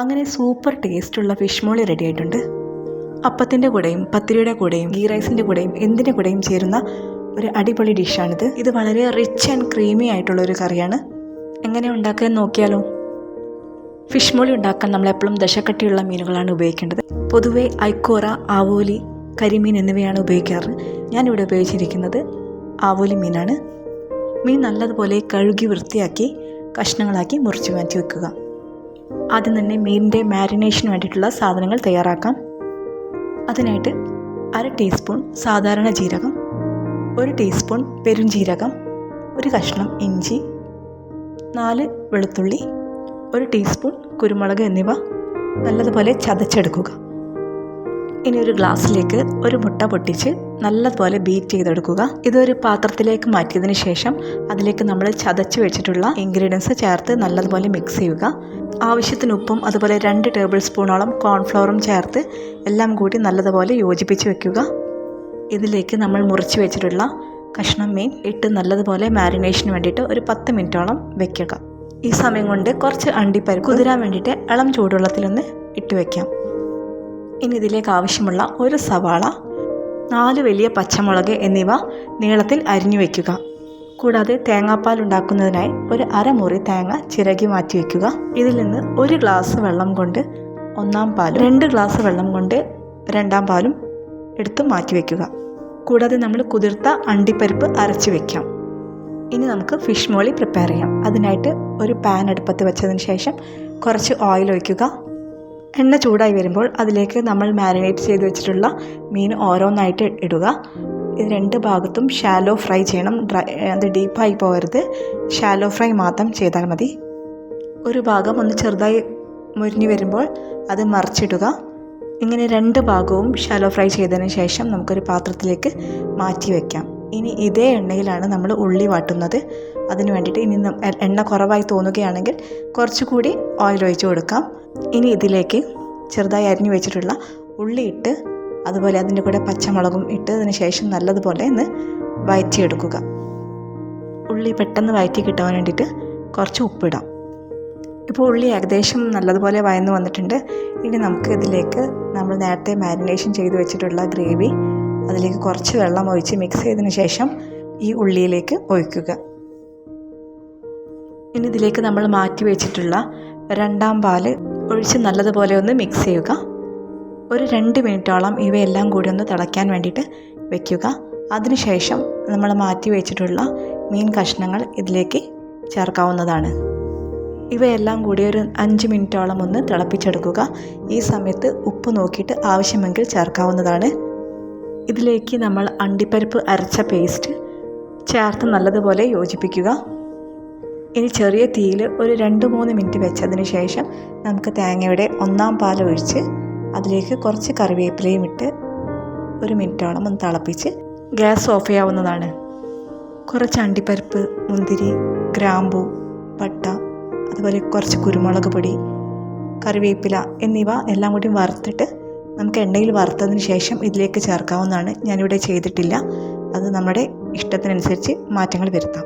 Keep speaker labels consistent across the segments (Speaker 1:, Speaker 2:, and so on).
Speaker 1: അങ്ങനെ സൂപ്പർ ടേസ്റ്റുള്ള ഫിഷ് മോളി റെഡി ആയിട്ടുണ്ട്. അപ്പത്തിന്റെ കൂടെയും പത്തിരിയുടെ കൂടെയും ഗീ റൈസിന്റെ കൂടെയും എന്തിന്റെ കൂടെയും ചേരുന്ന ഒരു അടിപൊളി ഡിഷാണിത്. ഇത് വളരെ റിച്ച് ആൻഡ് ക്രീമി ആയിട്ടുള്ള ഒരു കറിയാണ്. എങ്ങനെ ഉണ്ടാക്കാൻ നോക്കിയാലോ? ഫിഷ് മോളി ഉണ്ടാക്കാൻ നമ്മളെപ്പോഴും ദശക്കട്ടിയുള്ള മീനുകളാണ് ഉപയോഗിക്കേണ്ടത്. പൊതുവേ ഐക്കോറ ആവോലി കരിമീൻ എന്നിവയാണ് ഉപയോഗിക്കാറ്. ഞാനിവിടെ ഉപയോഗിച്ചിരിക്കുന്നത് ആവോലി മീനാണ്. മീൻ നല്ലതുപോലെ കഴുകി വൃത്തിയാക്കി കഷ്ണങ്ങളാക്കി മുറിച്ച് മാറ്റി വെക്കുക. ആദ്യം തന്നെ മീനിന്റെ മാരിനേഷന് വേണ്ടിയിട്ടുള്ള സാധനങ്ങൾ തയ്യാറാക്കാം. അതിനായിട്ട് അര ടീസ്പൂൺ സാധാരണ ജീരകം ഒരു ടീസ്പൂൺ പെരുംജീരകം ഒരു കഷ്ണം ഇഞ്ചി നാല് വെളുത്തുള്ളി ഒരു ടീസ്പൂൺ കുരുമുളക് എന്നിവ നല്ലതുപോലെ ചതച്ചെടുക്കുക. ഇനി ഒരു ഗ്ലാസ്സിലേക്ക് ഒരു മുട്ട പൊട്ടിച്ച് നല്ലതുപോലെ ബീറ്റ് ചെയ്തെടുക്കുക. ഇതൊരു പാത്രത്തിലേക്ക് മാറ്റിയതിന് ശേഷം അതിലേക്ക് നമ്മൾ ചതച്ച് വെച്ചിട്ടുള്ള ഇൻഗ്രീഡിയൻസ് ചേർത്ത് നല്ലതുപോലെ മിക്സ് ചെയ്യുക. ആവശ്യത്തിന് ഉപ്പും അതുപോലെ രണ്ട് ടേബിൾ സ്പൂണോളം കോൺഫ്ലവറും ചേർത്ത് എല്ലാം കൂടി നല്ലതുപോലെ യോജിപ്പിച്ച് വെക്കുക. ഇതിലേക്ക് നമ്മൾ മുറിച്ച് വെച്ചിട്ടുള്ള കഷ്ണം മീൻ ഇട്ട് നല്ലതുപോലെ മാരിനേഷന് വേണ്ടിയിട്ട് ഒരു പത്ത് മിനിറ്റോളം വെക്കുക. ഈ സമയം കൊണ്ട് കുറച്ച് അണ്ടിപ്പരിപ്പ് കുതിരാൻ വേണ്ടിയിട്ട് ഇളം ചൂടുവെള്ളത്തിലൊന്ന് ഇട്ട് വെക്കാം. ഇനി ഇതിലേക്ക് ആവശ്യമുള്ള ഒരു സവാള നാല് വലിയ പച്ചമുളക് എന്നിവ നീളത്തിൽ അരിഞ്ഞു വയ്ക്കുക. കൂടാതെ തേങ്ങാപ്പാൽ ഉണ്ടാക്കുന്നതിനായി ഒരു അരമുറി തേങ്ങ ചിരകി മാറ്റി വയ്ക്കുക. ഇതിൽ നിന്ന് ഒരു ഗ്ലാസ് വെള്ളം കൊണ്ട് ഒന്നാം പാലും രണ്ട് ഗ്ലാസ് വെള്ളം കൊണ്ട് രണ്ടാം പാലും എടുത്ത് മാറ്റി വയ്ക്കുക. കൂടാതെ നമ്മൾ കുതിർത്ത അണ്ടിപ്പരിപ്പ് അരച്ച് വയ്ക്കാം. ഇനി നമുക്ക് ഫിഷ് മോളി പ്രിപ്പയർ ചെയ്യാം. അതിനായിട്ട് ഒരു പാൻ അടുപ്പത്ത് വെച്ചതിന് ശേഷം കുറച്ച് ഓയിൽ ഒഴിക്കുക. എണ്ണ ചൂടായി വരുമ്പോൾ അതിലേക്ക് നമ്മൾ മാരിനേറ്റ് ചെയ്ത് വെച്ചിട്ടുള്ള മീൻ ഓരോന്നായിട്ട് ഇടുക. ഇത് രണ്ട് ഭാഗത്തും ഷാലോ ഫ്രൈ ചെയ്യണം. ഡ്രൈ അത് ഡീപ്പായി പോകരുത്. ഷാലോ ഫ്രൈ മാത്രം ചെയ്താൽ മതി. ഒരു ഭാഗം ഒന്ന് ചെറുതായി മുരിഞ്ഞു വരുമ്പോൾ അത് മറിച്ചിടുക. ഇങ്ങനെ രണ്ട് ഭാഗവും ഷാലോ ഫ്രൈ ചെയ്തതിന് ശേഷം നമുക്കൊരു പാത്രത്തിലേക്ക് മാറ്റി വയ്ക്കാം ഇനി ഇതേ എണ്ണയിലാണ് നമ്മൾ ഉള്ളി വാട്ടുന്നത്. അതിന് വേണ്ടിയിട്ട് ഇനി എണ്ണ കുറവായി തോന്നുകയാണെങ്കിൽ കുറച്ചുകൂടി ഓയിൽ ഒഴിച്ച് കൊടുക്കാം. ഇനി ഇതിലേക്ക് ചെറുതായി അരിഞ്ഞു വെച്ചിട്ടുള്ള ഉള്ളി ഇട്ട് അതുപോലെ അതിന്റെ കൂടെ പച്ചമുളകും ഇട്ടതിന് ശേഷം നല്ലതുപോലെ ഒന്ന് വയറ്റിയെടുക്കുക. ഉള്ളി പെട്ടെന്ന് വയറ്റി കിട്ടാൻ വേണ്ടിയിട്ട് കുറച്ച് ഉപ്പിടാം. ഇപ്പോൾ ഉള്ളി ഏകദേശം നല്ലതുപോലെ വയന്ന് വന്നിട്ടുണ്ട്. ഇനി നമുക്ക് ഇതിലേക്ക് നമ്മൾ നേരത്തെ മാരിനേഷൻ ചെയ്ത് വെച്ചിട്ടുള്ള ഗ്രേവി അതിലേക്ക് കുറച്ച് വെള്ളം ഒഴിച്ച് മിക്സ് ചെയ്തതിന് ശേഷം ഈ ഉള്ളിയിലേക്ക് ഒഴിക്കുക. ഇനി ഇതിലേക്ക് നമ്മൾ മാറ്റി വെച്ചിട്ടുള്ള രണ്ടാം പാൽ ഒഴിച്ച് നല്ലതുപോലെ ഒന്ന് മിക്സ് ചെയ്യുക. ഒരു രണ്ട് മിനിറ്റോളം ഇവയെല്ലാം കൂടി ഒന്ന് തിളയ്ക്കാൻ വേണ്ടിയിട്ട് വയ്ക്കുക അതിനുശേഷം നമ്മൾ മാറ്റി വെച്ചിട്ടുള്ള മീൻ കഷ്ണങ്ങൾ ഇതിലേക്ക് ചേർക്കാവുന്നതാണ്. ഇവയെല്ലാം കൂടി ഒരു അഞ്ച് മിനിറ്റോളം ഒന്ന് തിളപ്പിച്ചെടുക്കുക. ഈ സമയത്ത് ഉപ്പ് നോക്കിയിട്ട് ആവശ്യമെങ്കിൽ ചേർക്കാവുന്നതാണ്. ഇതിലേക്ക് നമ്മൾ അണ്ടിപ്പരിപ്പ് അരച്ച പേസ്റ്റ് ചേർത്ത് നല്ലതുപോലെ യോജിപ്പിക്കുക. ഇനി ചെറിയ തീയിൽ ഒരു രണ്ട് മൂന്ന് മിനിറ്റ് വെച്ചതിന് ശേഷം നമുക്ക് തേങ്ങയുടെ ഒന്നാം പാൽ ഒഴിച്ച് അതിലേക്ക് കുറച്ച് കറിവേപ്പിലയും ഇട്ട് ഒരു മിനിറ്റോളം ഒന്ന് തിളപ്പിച്ച് ഗ്യാസ് ഓഫ് ചെയ്യാവുന്നതാണ്. കുറച്ച് അണ്ടിപ്പരിപ്പ് മുന്തിരി ഗ്രാമ്പു പട്ട അതുപോലെ കുറച്ച് കുരുമുളക് പൊടി കറിവേപ്പില എന്നിവ എല്ലാം കൂടി വറുത്തിട്ട് നമുക്ക് എണ്ണയിൽ വറുത്തതിന് ശേഷം ഇതിലേക്ക് ചേർക്കാവുന്നതാണ്. ഞാനിവിടെ ചെയ്തിട്ടില്ല. അത് നമ്മുടെ ഇഷ്ടത്തിനനുസരിച്ച് മാറ്റങ്ങൾ വരുത്താം.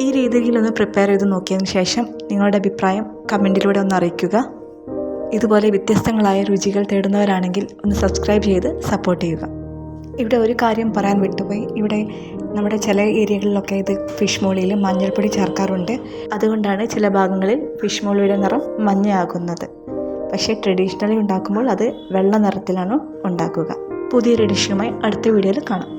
Speaker 1: ഈ രീതിയിൽ ഒന്ന് പ്രിപ്പയർ ചെയ്ത് നോക്കിയതിന് ശേഷം നിങ്ങളുടെ അഭിപ്രായം കമന്റിലൂടെ ഒന്ന് അറിയിക്കുക. ഇതുപോലെ വ്യത്യസ്തങ്ങളായ രുചികൾ തേടുന്നവരാണെങ്കിൽ ഒന്ന് സബ്സ്ക്രൈബ് ചെയ്ത് സപ്പോർട്ട് ചെയ്യുക. ഇവിടെ ഒരു കാര്യം പറയാൻ വിട്ടുപോയി. ഇവിടെ നമ്മുടെ ചില ഏരിയകളിലൊക്കെ ഇത് ഫിഷ് മോളിയിൽ മഞ്ഞൾപ്പൊടി ചേർക്കാറുണ്ട്. അതുകൊണ്ടാണ് ചില ഭാഗങ്ങളിൽ ഫിഷ് മോളിയുടെ നിറം മഞ്ഞയാകുന്നത്. പക്ഷേ ട്രഡീഷണലി ഉണ്ടാക്കുമ്പോൾ അത് വെള്ള നിറത്തിലാണ് ഉണ്ടാക്കുക. പുതിയൊരു ഡിഷുമായി അടുത്ത വീഡിയോയിൽ കാണാം.